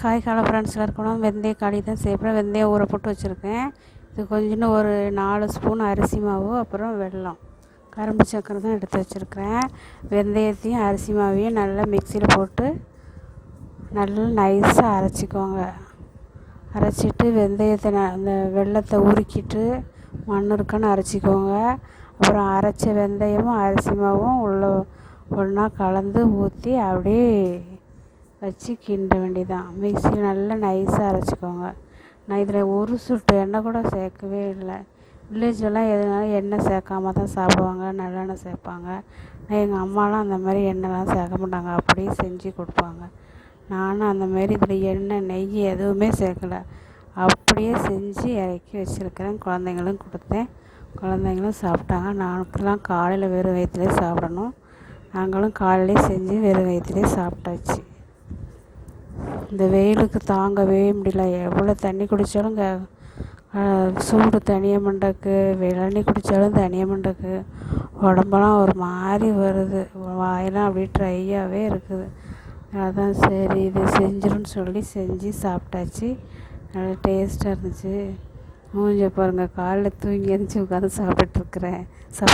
காய் காலை ஃப்ரெண்ட்ஸ் இருக்கணும். வெந்தய களி தான் செய்யப்போகிறேன் வெந்தயம் ஊற போட்டு வச்சுருக்கேன். இது கொஞ்சோண்டு ஒரு நாலு ஸ்பூன் அரிசி மாவு அப்புறம் வெல்லம். கரும்பு சக்கரை தான் எடுத்து வச்சுருக்கிறேன். வெந்தயத்தையும் அரிசி மாவையும் நல்லா மிக்சியில் போட்டு நல்லா நைஸாக அரைச்சிக்கோங்க. அரைச்சிட்டு வெந்தயத்தை ந அந்த வெல்லத்தை உருக்கிட்டு மண் இருக்கான்னு அரைச்சிக்கோங்க. அப்புறம் அரைச்ச வெந்தயமும் அரிசி மாவும் உள்ள ஒன்றா கலந்து ஊற்றி அப்படியே வச்சு கிண்ட வேண்டியதான் மிக்சியில் நல்லா நைஸாக அரைச்சிக்கோங்க. நான் இதில் ஒரு சுட்டு எண்ணெய் கூட சேர்க்கவே இல்லை. வில்லேஜெல்லாம் எதுனாலும் எண்ணெய் சேர்க்காம தான் சாப்பிடுவாங்க. நல்லெண்ணெய் சேர்ப்பாங்க. நான் எங்கள் அம்மாலாம் அந்த மாதிரி எண்ணெய்லாம் சேர்க்க மாட்டாங்க. அப்படியே செஞ்சு கொடுப்பாங்க. நானும் அந்த மாதிரி இதில் எண்ணெய் நெய் எதுவுமே சேர்க்கல. அப்படியே செஞ்சு இறக்கி வச்சுருக்கிறேன். குழந்தைங்களும் கொடுத்தேன். குழந்தைங்களும் சாப்பிட்டாங்க. நானுக்கெல்லாம் காலையில் வெறும் வயிற்றுலேயே சாப்பிடணும். நாங்களும் காலையிலே செஞ்சு வெறும் வயிற்றுலேயே சாப்பிட்டாச்சு. இந்த வெயிலுக்கு தாங்கவே முடியல. எவ்வளோ தண்ணி குடித்தாலும் க சூடு தனிய மண்டக்கு இளநீ குடித்தாலும் தனிய மண்டக்கு. உடம்பெல்லாம் ஒரு மாதிரி வருது. வாயெல்லாம் அப்படியே ட்ரையாகவே இருக்குது. அதான் சரி இது செஞ்சிருன்னு சொல்லி செஞ்சு சாப்பிட்டாச்சு. நல்லா டேஸ்ட்டாக இருந்துச்சு. மூஞ்ச பாருங்கள் காலைல தூங்கி எழுந்திச்சி உட்காந்து சாப்பிட்டுட்ருக்குறேன் சாப்